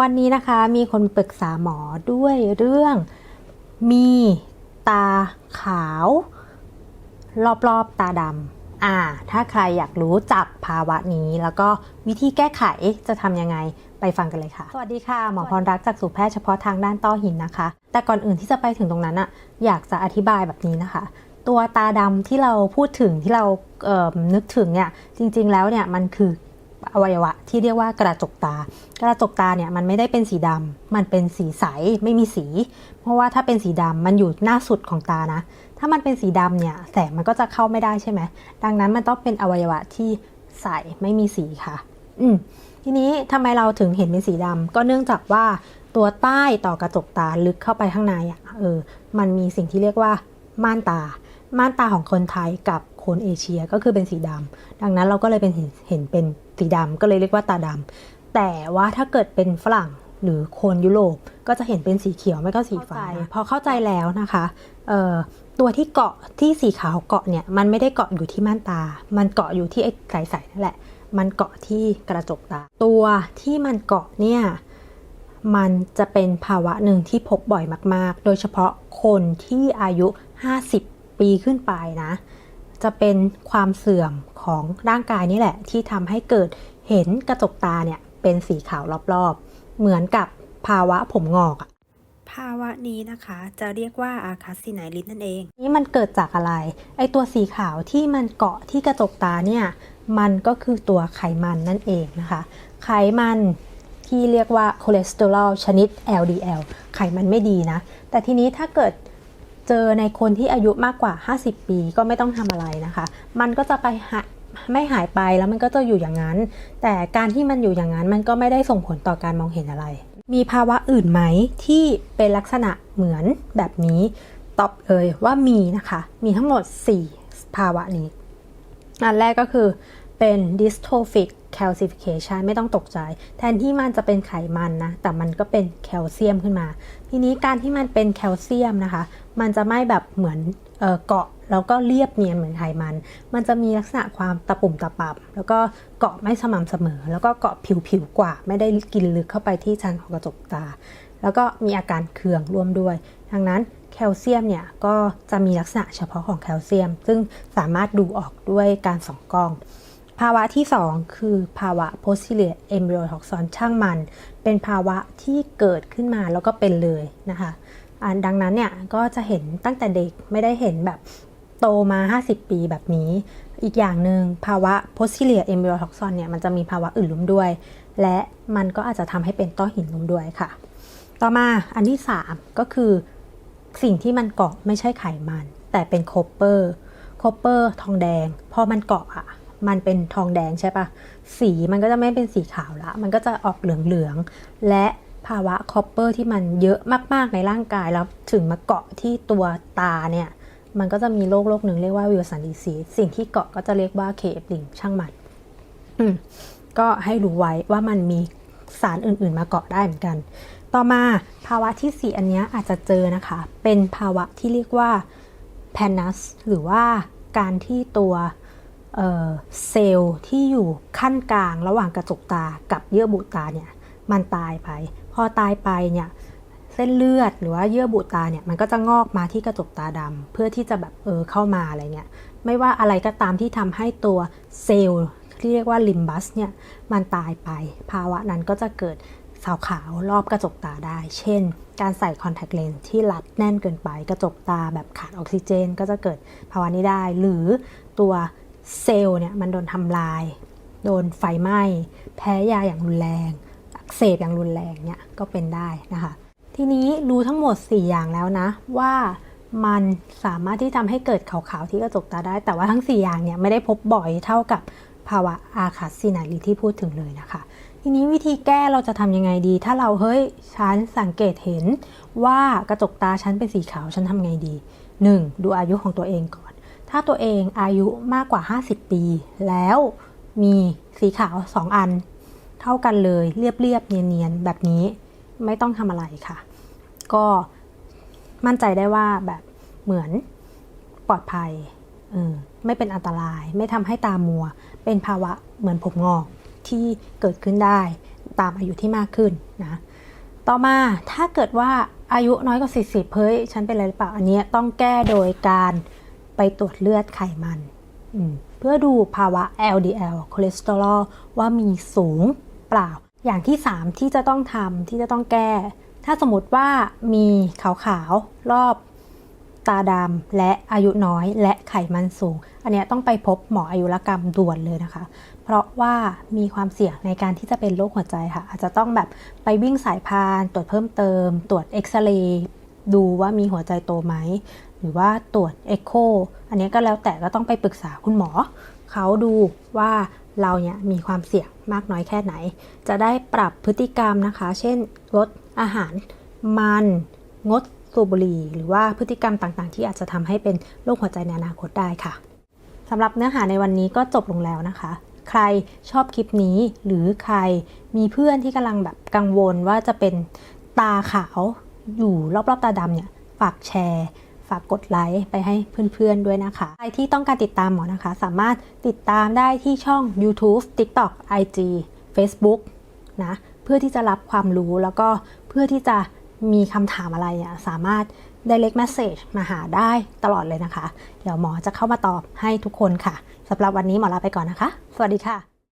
วันนี้นะคะมีคนปรึกษาหมอด้วยเรื่อง มีตาขาว รอบๆตาดำอ่า ถ้าใครอยากรู้จักภาวะนี้แล้วก็วิธีแก้ไขจะทำยังไงไปฟังกันเลยค่ะ สวัสดีค่ะ หมอพรรักจากสุแพทย์เฉพาะทางด้านต้อหินนะคะ แต่ก่อนอื่นที่จะไปถึงตรงนั้นอะอยากจะอธิบายแบบนี้นะคะ ตัวตาดำที่เราพูดถึงที่เราเอ่อนึกถึงเนี่ยจริง ๆ แล้วเนี่ยมันคือ อวัยวะที่เรียกว่ากระจกตา กระจกตาเนี่ยมันไม่ได้เป็นสีดำมันเป็นสีใสไม่มีสี เพราะว่าถ้าเป็นสีดำมันอยู่หน้าสุดของตานะ ถ้ามันเป็นสีดำเนี่ยแสงมันก็จะเข้าไม่ได้ใช่ไหมดังนั้นมันต้องเป็นอวัยวะที่ใสไม่มีสีค่ะ อืมทีนี้ทำไมเราถึงเห็นเป็นสีดำก็เนื่องจากว่าตัวใต้ต่อกระจกตาลึกเข้าไปข้างในอะเออมันมีสิ่งที่เรียกว่าม่านตา ม่านตาของคนไทยกับ คนเอเชียก็คือเป็นสีดำดังนั้นเราก็เลยเป็นเห็นเห็นเป็นสีดำก็เลยเรียกว่าตาดำแต่ว่าถ้าเกิดเป็นฝรั่งหรือคนยุโรปก็จะเห็นเป็นสีเขียวไม่ก็สีฟ้าพอเข้าใจแล้วนะคะเอ่อตัวที่เกาะที่สีขาวเกาะเนี่ยมันไม่ได้เกาะอยู่ที่ม่านตา มันเกาะอยู่ที่ไอ้ใสๆนั่นแหละ มันเกาะที่กระจกตา ตัวที่มันเกาะเนี่ยมันจะเป็นภาวะหนึ่งที่พบบ่อยมาก ๆ โดยเฉพาะคนที่อายุ 50 ปีขึ้นไปนะ จะเป็นความเสื่อมของร่างกายนี่แหละ ที่ทำให้เกิดเห็นกระจกตาเนี่ยเป็นสีขาวรอบๆ เหมือนกับภาวะผมงอกอะภาวะนี้นะคะจะเรียกว่าอาคัสซิไนลิสนั่นเอง นี่มันเกิดจากอะไร ไอตัวสีขาวที่มันเกาะที่กระจกตาเนี่ย มันก็คือตัวไขมันนั่นเองนะคะ ไขมันที่เรียกว่าคอเลสเตอรอลชนิด LDL ไขมันไม่ดีนะ แต่ทีนี้ถ้าเกิด เจอในคนที่อายุมากกว่า 50 ปีก็ไม่ต้องทำอะไรนะคะ มันก็จะไปหาไม่หายไปแล้วมันก็จะอยู่อย่างนั้น แต่การที่มันอยู่อย่างนั้นมันก็ไม่ได้ส่งผลต่อการมองเห็นอะไร มีภาวะอื่นไหมที่เป็นลักษณะเหมือนแบบนี้ ตอบเลยว่ามีนะคะ มีทั้งหมด 4 ภาวะนี้ อันแรกก็คือ เป็น dystrophic calcification ไม่ต้องตกใจ แทนที่มันจะเป็นไขมันนะ แต่มันก็เป็นแคลเซียมขึ้นมา ทีนี้การที่มันเป็นแคลเซียมนะคะ มันจะไม่แบบเหมือนเอ่อเกาะแล้วก็เรียบเนียนเหมือนไขมัน มันจะมีลักษณะความตะปุ่มตะปับ แล้วก็เกาะไม่สม่ำเสมอ แล้วก็เกาะผิวๆกว่า ไม่ได้กินลึกเข้าไปที่ชั้นของกระจกตา แล้วก็มีอาการเคืองร่วมด้วย ดังนั้นแคลเซียมเนี่ยก็จะมีลักษณะเฉพาะของแคลเซียม ซึ่งสามารถดูออกด้วยการส่องกล้อง ภาวะที่ 2 คือภาวะ posterior embryotoxin ช่างมัน เป็นภาวะที่เกิดขึ้นมาแล้วก็เป็นเลยนะคะดังนั้นเนี่ยก็จะเห็นตั้งแต่เด็กไม่ได้เห็นแบบโตมา 50 ปีแบบนี้ อีกอย่างหนึ่งภาวะ posterior embryotoxin เนี่ยมันจะมีภาวะอื่นร่วมด้วย และมันก็อาจจะทำให้เป็นต้อหินร่วมด้วยค่ะ ต่อมาอันที่ 3 ก็คือสิ่งที่มันเกาะไม่ใช่ไขมัน แต่เป็นโคปเปอร์โคปเปอร์ทองแดง พอมันเกาะอะ มันเป็นทองแดงใช่ปะสีมันก็จะไม่เป็นสีขาวละ มันก็จะออกเหลืองๆ และภาวะคอปเปอร์ที่มันเยอะมากๆในร่างกายแล้วถึงมาเกาะที่ตัวตาเนี่ย มันก็จะมีโรคโรคหนึ่งเรียกว่าวิวสันดิซีสิ่งที่เกาะก็จะเรียกว่าเคเอฟลิงช่างมันก็ให้รู้ไว้ว่ามันมีสารอื่นๆมาเกาะได้เหมือนกัน ต่อมาภาวะที่ 4 อันเนี้ยอาจจะเจอนะคะ เป็นภาวะที่เรียกว่า p a n u s หรือว่าการที่ตัว เซลล์ที่อยู่ขั้นกลางระหว่างกระจกตากับเยื่อบุตาเนี่ยมันตายไป พอตายไปเนี่ยเส้นเลือดหรือว่าเยื่อบุตาเนี่ยมันก็จะงอกมาที่กระจกตาดำเพื่อที่จะแบบเออเข้ามาอะไรเงี้ยไม่ว่าอะไรก็ตามที่ทำให้ตัวเซลล์ที่เรียกว่าลิมบัสเนี่ยมันตายไป ภาวะนั้นก็จะเกิดสาวขาวรอบกระจกตาได้ เช่น การใส่คอนแทคเลนส์ที่รัดแน่นเกินไป กระจกตาแบบขาดออกซิเจน ก็จะเกิดภาวะนี้ได้ หรือตัว เซลล์เนี่ยมันโดนทำลาย โดนไฟไหม้ แพ้ยาอย่างรุนแรง อักเสบอย่างรุนแรงเนี่ยก็เป็นได้นะคะ ทีนี้รู้ทั้งหมด 4 อย่างแล้วนะ ว่ามันสามารถที่ทำให้เกิดขาวๆที่กระจกตาได้ แต่ว่าทั้ง 4 อย่างเนี่ยไม่ได้พบบ่อยเท่ากับภาวะอาคัสซินาลีที่พูดถึงเลยนะคะ ทีนี้วิธีแก้เราจะทำยังไงดี ถ้าเราเฮ้ยฉันสังเกตเห็นว่ากระจกตาฉันเป็นสีขาวฉันทำไงดี 1. ดูอายุของตัวเองก่อน ถ้าตัวเองอายุมากกว่า 50 ปี แล้วมีสีขาว 2 อัน เท่ากันเลยเรียบๆเนียนๆแบบนี้ไม่ต้องทำอะไรค่ะ ก็มั่นใจได้ว่าแบบเหมือนปลอดภัยออไม่เป็นอันตราย ไม่ทำให้ตามัว เป็นภาวะเหมือนผมงอกที่เกิดขึ้นได้ตามอายุที่มากขึ้นนะ ต่อมาถ้าเกิดว่าอายุน้อยกว่า 40 เฮ้ย ฉันเป็นอะไรหรือเปล่า อันนี้ต้องแก้โดยการ ไปตรวจเลือดไขมันอืมเพื่อดูภาวะ LDL คอเลสเตอรอลว่ามีสูงเปล่า อย่างที่ 3 ที่จะต้องทำที่จะต้องแก้ ถ้าสมมติว่ามีขาวๆ รอบตาดำและอายุน้อยและไขมันสูง อันเนี้ยต้องไปพบหมออายุรกรรมด่วนเลยนะคะ เพราะว่ามีความเสี่ยงในการที่จะเป็นโรคหัวใจค่ะ อาจจะต้องแบบไปวิ่งสายพาน ตรวจเพิ่มเติม ตรวจเอ็กซเรย์ดูว่ามีหัวใจโตไหม หรือว่าตรวจเอ็กโคอันนี้ก็แล้วแต่ก็ต้องไปปรึกษาคุณหมอ เขาดูว่าเราเนี่ยมีความเสี่ยงมากน้อยแค่ไหน จะได้ปรับพฤติกรรมนะคะ เช่นลดอาหารมันงดสูบบุหรี่หรือว่าพฤติกรรมต่างๆ ที่อาจจะทำให้เป็นโรคหัวใจในอนาคตได้ค่ะสำหรับเนื้อหาในวันนี้ก็จบลงแล้วนะคะ ใครชอบคลิปนี้หรือใครมีเพื่อนที่กำลังแบบกังวลว่าจะเป็นตาขาวอยู่รอบๆตาดำเนี่ยฝากแชร์ ฝากกดไลค์ไปให้เพื่อนๆด้วยนะคะ ใครที่ต้องการติดตามหมอนะคะ สามารถติดตามได้ที่ช่อง YouTube TikTok IG Facebook นะเพื่อที่จะรับความรู้แล้วก็เพื่อที่จะมีคำถามอะไรอะสามารถ direct message มาหาได้ตลอดเลยนะคะ เดี๋ยวหมอจะเข้ามาตอบให้ทุกคนค่ะสำหรับวันนี้หมอลาไปก่อนนะคะ สวัสดีค่ะ